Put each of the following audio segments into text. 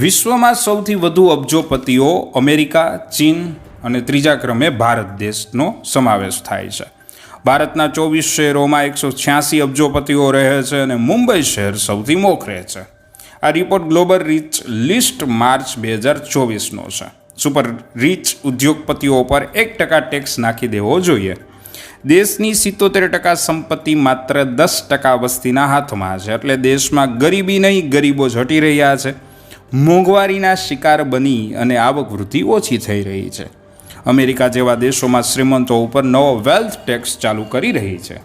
વિશ્વમાં સૌથી વધુ અબજોપતિઓ અમેરિકા, ચીન અને ત્રીજા ક્રમે ભારત દેશનો સમાવેશ થાય છે. ભારતના ચોવીસ શહેરોમાં એકસો છ્યાસી અબજોપતિઓ રહે છે અને મુંબઈ શહેર સૌથી મોખરે છે. આ report global rich list March બે હજાર ચોવીસનો છે. સુપર રીચ ઉદ્યોગપતિઓ પર એક ટકા ટેક્સ નાખી દેવો જોઈએ. દેશની સિત્તોતેર ટકા સંપત્તિ માત્ર દસ ટકા વસ્તીના હાથમાં છે. એટલે દેશમાં ગરીબી નહીં, ગરીબો જ રહ્યા છે. મોંઘવારીના શિકાર બની અને આવક વૃદ્ધિ ઓછી થઈ રહી છે. અમેરિકા જેવા દેશોમાં શ્રીમંતો ઉપર નવો વેલ્થ ટેક્સ ચાલુ કરી રહી છે.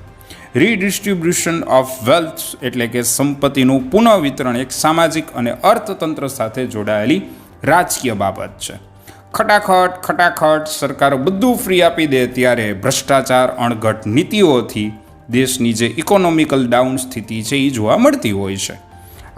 રીડિસ્ટ્રીબ્યુશન ઓફ વેલ્થ એટલે કે સંપત્તિનું પુનઃવિતરણ એક સામાજિક અને અર્થતંત્ર સાથે જોડાયેલી રાજકીય બાબત છે. ખટાખટ ખટાખટ સરકારો બધું ફ્રી આપી દે ત્યારે ભ્રષ્ટાચાર, અણઘટ નીતિઓથી દેશની જે ઇકોનોમિકલ ડાઉન સ્થિતિ છે એ જોવા મળતી હોય છે.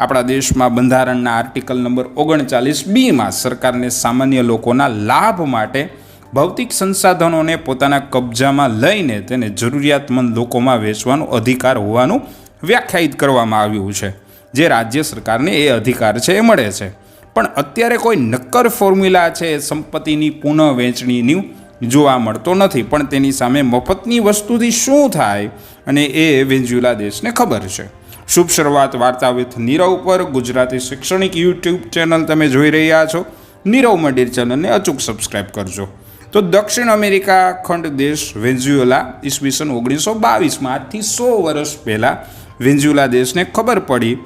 આપણા દેશમાં બંધારણના આર્ટિકલ નંબર ઓગણચાલીસ બીમાં સરકારને સામાન્ય લોકોના લાભ માટે ભૌતિક સંસાધનોને પોતાના કબજામાં લઈને તેને જરૂરિયાતમંદ લોકોમાં વેચવાનો અધિકાર હોવાનું વ્યાખ્યાયિત કરવામાં આવ્યું છે, જે રાજ્ય સરકારને એ અધિકાર છે એ મળે છે. પણ અત્યારે કોઈ નક્કર ફોર્મ્યુલા છે સંપત્તિની પુનઃ વહેંચણીનું જોવા મળતો નથી, પણ તેની સામે મફતની વસ્તુથી શું થાય? અને એ વેન્ઝ્યુલા દેશને ખબર છે. શુભ શરૂઆત વાર્તા વિથ નીરવ પર ગુજરાતી શૈક્ષણિક યુટ્યુબ ચેનલ તમે જોઈ રહ્યા છો. નીરવ મંદિર ચેનલને અચૂક સબસ્ક્રાઇબ કરજો. તો દક્ષિણ અમેરિકા ખંડ દેશ વેન્ઝ્યુલા ઈસવીસન ઓગણીસો બાવીસમાં આજથી સો વર્ષ પહેલાં વેન્ઝ્યુલા દેશને ખબર પડી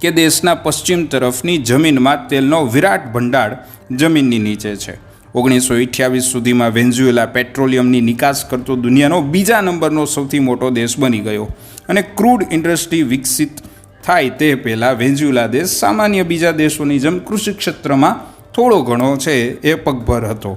કે દેશના પશ્ચિમ તરફની જમીનમાં તેલનો વિરાટ ભંડાર જમીનની નીચે છે. ઓગણીસો અઠ્યાવીસ સુધીમાં વેન્ઝુએલા પેટ્રોલિયમની નિકાસ કરતો દુનિયાનો બીજા નંબરનો સૌથી મોટો દેશ બની ગયો. અને ક્રૂડ ઇન્ડસ્ટ્રી વિકસિત થાય તે પહેલાં વેન્ઝુએલા દેશ સામાન્ય બીજા દેશોની જેમ કૃષિ ક્ષેત્રમાં થોડો ઘણો છે એ પગભર હતો.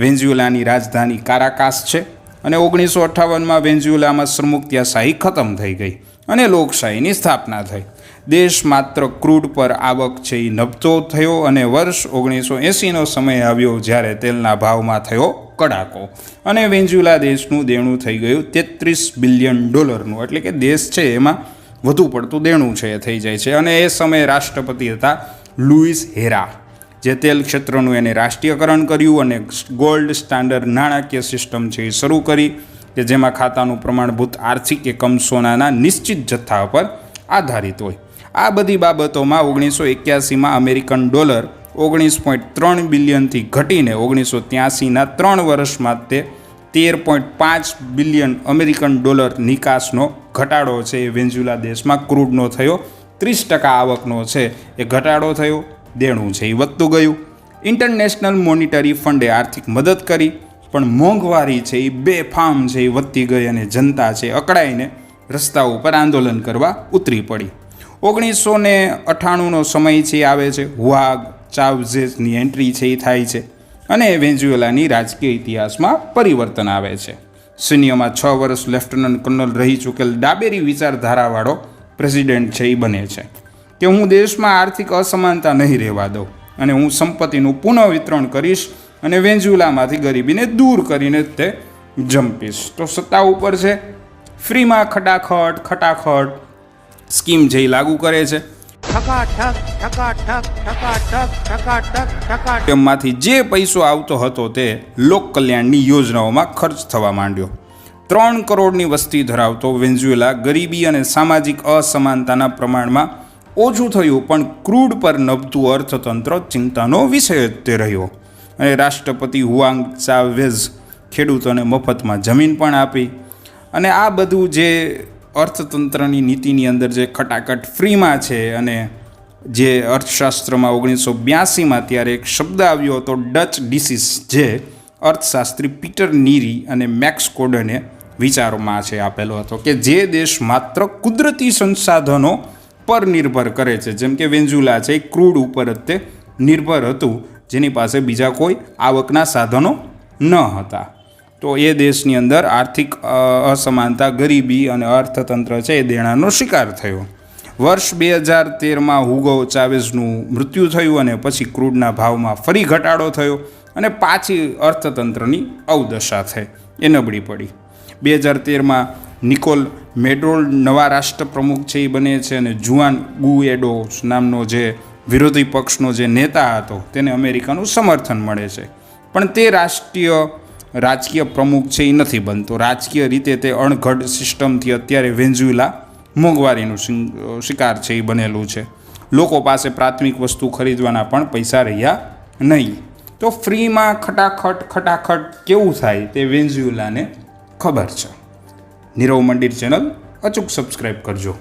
વેન્ઝુએલાની રાજધાની કારાકાસ છે અને ઓગણીસો અઠ્ઠાવનમાં વેન્ઝુએલામાં સરમુક્તિયાશાહી ખતમ થઈ ગઈ અને લોકશાહીની સ્થાપના થઈ. દેશ માત્ર ક્રૂડ પર આવક છે એ નભતો થયો અને વર્ષ ઓગણીસો એંસીનો સમય આવ્યો જ્યારે તેલના ભાવમાં થયો કડાકો. અને વેન્ઝુલા દેશનું દેણું થઈ ગયું તેત્રીસ બિલિયન ડોલરનું. એટલે કે દેશ છે એમાં વધુ પડતું દેણું છે એ થઈ જાય છે. અને એ સમયે રાષ્ટ્રપતિ હતા લુઈસ હેરા, જે તેલ ક્ષેત્રનું એને રાષ્ટ્રીયકરણ કર્યું અને ગોલ્ડ સ્ટાન્ડર્ડ નાણાકીય સિસ્ટમ છે એ શરૂ કરી કે જેમાં ખાતાનું પ્રમાણભૂત આર્થિક એકમ સોનાના નિશ્ચિત જથ્થા પર આધારિત હોય. આ બધી બાબતોમાં ઓગણીસો એક્યાસીમાં અમેરિકન ડોલર ઓગણીસ પોઈન્ટ ત્રણ બિલિયનથી ઘટીને ઓગણીસો ત્યાસીના ત્રણ વર્ષમાં તે તેર પોઈન્ટ પાંચ બિલિયન અમેરિકન ડોલર નિકાસનો ઘટાડો છે. એ વેન્ઝુલા દેશમાં ક્રૂડનો થયો, ત્રીસ ટકા આવકનો છે. એ ઘટાડો થયો, દેણું છે, એ વધતું ગયું. ઇન્ટરનેશનલ મોનિટરી ફંડે આર્થિક મદદ કરી, પણ મોંઘવારી છે, એ બેફામ છે, એ વધતી ગઈ અને જનતા છે, અકળાઈને રસ્તા ઉપર આંદોલન કરવા ઉતરી પડી. ઓગણીસો ને અઠ્ઠાણુંનો સમય છે, આવે છે. હુઆગ ચાવઝેસની એન્ટ્રી છે, એ થાય છે. અને વેન્ઝુએલાની રાજકીય ઇતિહાસમાં પરિવર્તન આવે છે. સૈન્યમાં છ વર્ષ લેફ્ટનન્ટ કર્નલ રહી ચૂકેલ ડાબેરી વિચારધારાવાળો પ્રેસિડેન્ટ છે, એ બને છે. કે હું દેશમાં આર્થિક અસમાનતા નહીં રહેવા દઉં અને હું સંપત્તિનું પુનઃવિતરણ કરીશ અને વેન્ઝુલામાંથી ગરીબીને દૂર કરીને તે જંપીશ. તો સત્તા ઉપર છે. ફ્રીમાં ખટાખટ ખટાખટ સ્કીમ એ લાગુ કરે છે. એમાંથી જે પૈસો આવતો હતો તે લોક કલ્યાણની યોજનાઓમાં ખર્ચ થવા માંડ્યો. ત્રણ કરોડની વસ્તી ધરાવતો વેન્ઝુએલા ગરીબી અને સામાજિક અસમાનતાના પ્રમાણમાં ઓછું થયું પણ ક્રૂડ પર નભતું અર્થતંત્ર ચિંતાનો વિષય જ તે રહ્યો. અને રાષ્ટ્રપતિ હુઆંગ ચાવેઝ ખેડૂતોને મફતમાં જમીન પણ આપી. અને આ બધું જે અર્થતંત્રની નીતિની અંદર જે ખટાખટ ફ્રીમાં છે અને જે અર્થશાસ્ત્રમાં ઓગણીસો બ્યાસીમાં ત્યારે એક શબ્દ આવ્યો હતો ડચ ડિસીસ જે અર્થશાસ્ત્રી પીટર નીરી અને મેક્સ કોડને વિચારોમાં છે આપેલો હતો કે જે દેશ માત્ર કુદરતી સંસાધનો પર નિર્ભર કરે છે. જેમ કે વેન્ઝુલા છે, એ ક્રૂડ ઉપર તે નિર્ભર હતું. જેની પાસે બીજા કોઈ આવકના સાધનો ન હતા. તો એ દેશની અંદર આર્થિક અસમાનતા, ગરીબી અને અર્થતંત્ર છે એ દેણાનો શિકાર થયો. વર્ષ બે હજાર તેરમાં હુગો ચાવેઝનું મૃત્યુ થયું અને પછી ક્રૂડના ભાવમાં ફરી ઘટાડો થયો અને પાછી અર્થતંત્રની અવદશા થઈ. એ નબળી પડી. બે હજાર તેરમાં નિકોલ મેડોલ નવા રાષ્ટ્રપ્રમુખ છે એ બને છે અને જુઆન ગુએડો નામનો જે વિરોધી પક્ષનો જે નેતા હતો તેને અમેરિકાનું સમર્થન મળે છે. પણ તે રાષ્ટ્રીય રાજકીય પ્રમુખ છે એ નથી બનતો. રાજકીય રીતે તે અણઘડ સિસ્ટમથી અત્યારે વેન્ઝ્યુલા મોંઘવારીનું શિકાર છે એ બનેલું છે. લોકો પાસે પ્રાથમિક વસ્તુ ખરીદવાના પણ પૈસા રહ્યા નહીં. તો ફ્રીમાં ખટાખટ ખટાખટ કેવું થાય તે વેન્ઝ્યુલાને ખબર છે. નીરવ મંદિર ચેનલ અચૂક સબસ્ક્રાઈબ કરજો.